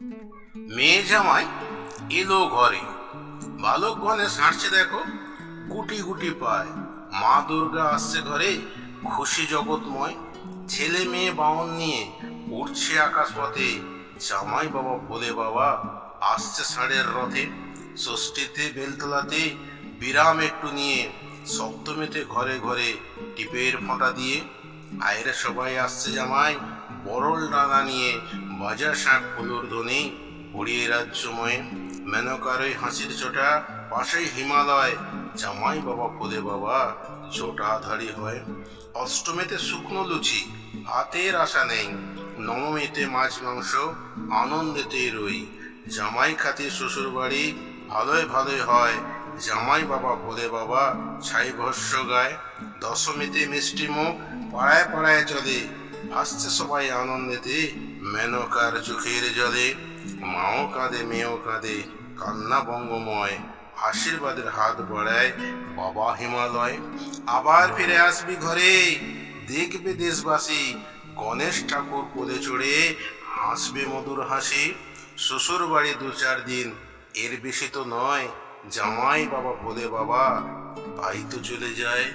মেয়ে জামাই এলো ঘরে। বালক গণেশ হাঁটছে দেখো, গুটি গুটি পায়। মা দুর্গা আসছে ঘরে, খুশি জগৎময়। ছেলে মেয়ে বাউন নিয়ে উঠছে আকাশ পথে জামাই বাবা বলে, বাবা, আসছে ষাঁড়ের রথে। ষষ্ঠীতে, বেলতলাতে বিরাম একটু নিয়ে, সপ্তমীতে ঘরে ঘরে টিপের ফোঁটা দিয়ে। আয়রে সবাই আসছে জামাই বরল ডানা নিয়ে বাজার শাক ফুলুর ধ্বনি, উড়িয়ে রাজ্যময় মেনকার ওই হাসির চোটা পাশেই হিমালয়। জামাই বাবা ফুলে বাবা চোটা ধারি হয়। অষ্টমীতে শুকনো লুচি হাতের আশা নেই। নবমীতে মাছ মাংস আনন্দেতে রই। জামাই খাতে শ্বশুর বাড়ি ভালোই ভালোই হয়। জামাই বাবা বলে বাবা, ছাই ভস্য গায়। দশমীতে মিষ্টি মুখ, পাড়ায় পাড়ায় চলে। ভাসছে সবাই আনন্দেতে মেনকার চোখের জলে মাও কাঁদে, মেয়েও কাঁদে কান্না বঙ্গময় আশীর্বাদের হাত বাড়ায় বাবা হিমালয়। আবার ফিরে আসবি ঘরে, দেখবে দেশবাসী গণেশ ঠাকুর কোলে চড়ে হাসবে মধুর হাসি। শ্বশুর বাড়ি দু চার দিন, এর বেশি তো নয়, জামাই বাবা বলে বাবা, তাই তো চলে যায়।